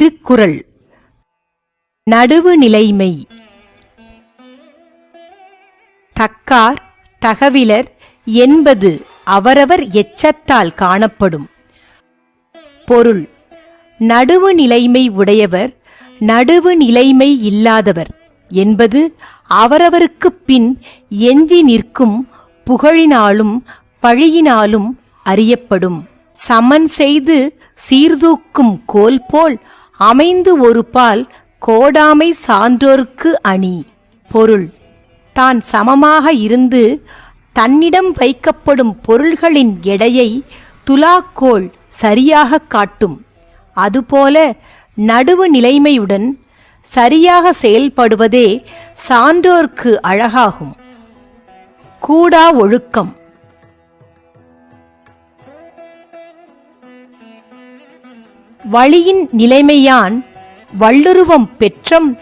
திருக்குறள். நடுவு நிலைமை தக்கார் தகவிலர் என்பது அவரவர் எச்சத்தால் காணப்படும். பொருள். நடுவு நிலைமை உடையவர் நடுவு நிலைமை இல்லாதவர் என்பது அவரவருக்குப் பின் எஞ்சி நிற்கும் புகழினாலும் பழியினாலும் அறியப்படும். சமன் செய்து சீர்தூக்கும் கோல் போல் அமைந்து ஒரு பால் கோடாமை சான்றோர்க்கு அணி. பொருள். தான் சமமாக இருந்து தன்னிடம் வைக்கப்படும் பொருள்களின் எடையை துலாக்கோல் சரியாக காட்டும். அதுபோல நடுவு நிலைமையுடன் சரியாக செயல்படுவதே சான்றோர்க்கு அழகாகும். கூடா ஒழுக்கம். வழியின் நிலைமையான் வள்ளுருவம் பெற்றம்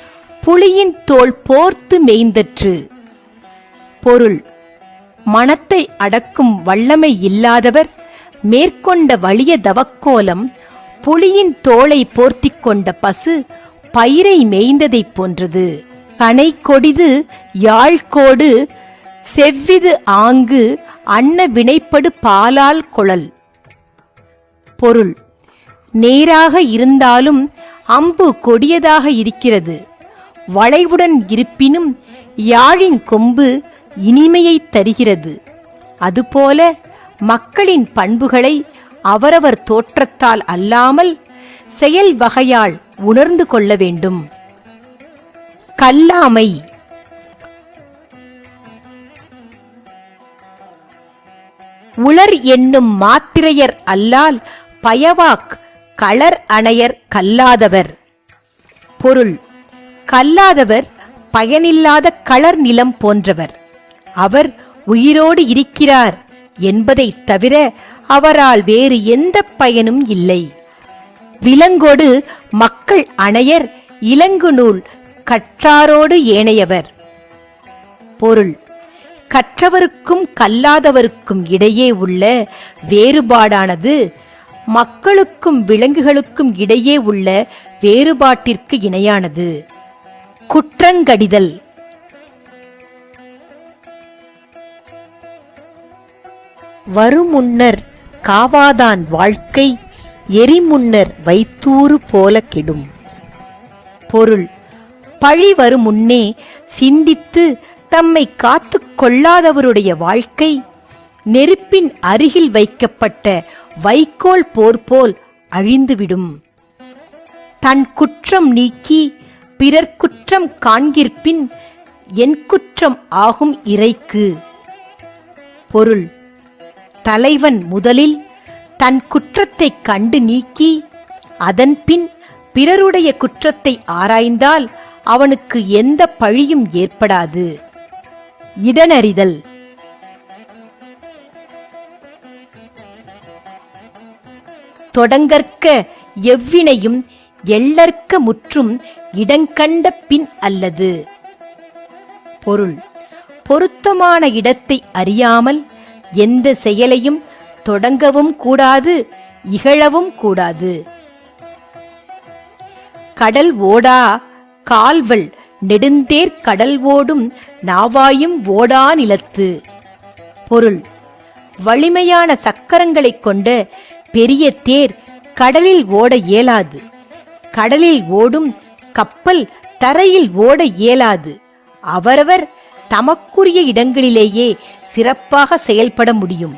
புலியின் தோல் போர்த்து மேய்ந்தற்று. பொருள் மனத்தை அடக்கும் வல்லமை இல்லாதவர் மேற்கொண்ட வலிய தவக்கோலம் புலியின் தோளை போர்த்திக் கொண்ட பசு பயிரை மேய்ந்ததைப் போன்றது. கனை கொடிது யாழ்கோடு செவ்விது ஆங்கு அன்ன வினைப்படு பாலால் குழல். பொருள் நேராக இருந்தாலும் அம்பு கொடியதாக இருக்கிறது. வளைவுடன் இருப்பினும் யாழின் கொம்பு இனிமையை தருகிறது. அதுபோல மக்களின் பண்புகளை அவரவர் தோற்றத்தால் அல்லாமல் செயல் வகையால் உணர்ந்து கொள்ள வேண்டும். கல்லாமை. உளர் என்னும் மாத்திரையர் அல்லால் பயவாக் களர் அணையர் கல்லாதவர். பொருள். கல்லாதவர் பயனில்லாத களர் நிலம் போன்றவர். அவர் உயிரோடு இருக்கிறார் என்பதைத் தவிர அவரால் வேறு எந்த பயனும் இல்லை. விலங்கோடு மக்கள் அணையர் இலங்கு நூல் கற்றாரோடு ஏனையவர். பொருள். கற்றவருக்கும் கல்லாதவருக்கும் இடையே உள்ள வேறுபாடானது மக்களுக்கும் விலங்குகளுக்கும் இடையே உள்ள வேறுபாட்டிற்கு இணையானது. குற்றங்கடிதல். வருமுன்னர் காவாதான் வாழ்க்கை எரிமுன்னர் வைத்தூறு போல கெடும். பொருள். பழி வரும் முன்னே சிந்தித்து தம்மை காத்துக் கொள்ளாதவருடைய வாழ்க்கை நெருப்பின் அருகில் வைக்கப்பட்ட வைக்கோல் போர் போல் அழிந்துவிடும். தன் குற்றம் நீக்கி பிறர் குற்றம் காண்கிற்பின் என் குற்றம் ஆகும் இறைக்கு. பொருள். தலைவன் முதலில் தன் குற்றத்தைக் கண்டு நீக்கி அதன்பின் பிறருடைய குற்றத்தை ஆராய்ந்தால் அவனுக்கு எந்த பழியும் ஏற்படாது. இடனறிதல். தொடங்கற்க எவ்வினையும் எள்ளற்க முற்றும் இடங்கண்ட பின் அல்லது. பொருள். பொருத்தமான இடத்தை அறியாமல் எந்த செயலையும் தொடங்கவும் கூடாது இகழவும் கூடாது. கடல் ஓடா கால்வள் நெடுந்தேர் கடல் ஓடும் நாவாயும் ஓடா நிலத்து. பொருள். வலிமையான சக்கரங்களைக் கொண்ட பெரிய தேர் கடலில் ஓட இயலாது. கடலில் ஓடும் கப்பல் தரையில் ஓட இயலாது. அவரவர் தமக்குரிய இடங்களிலேயே சிறப்பாக செயல்பட முடியும்.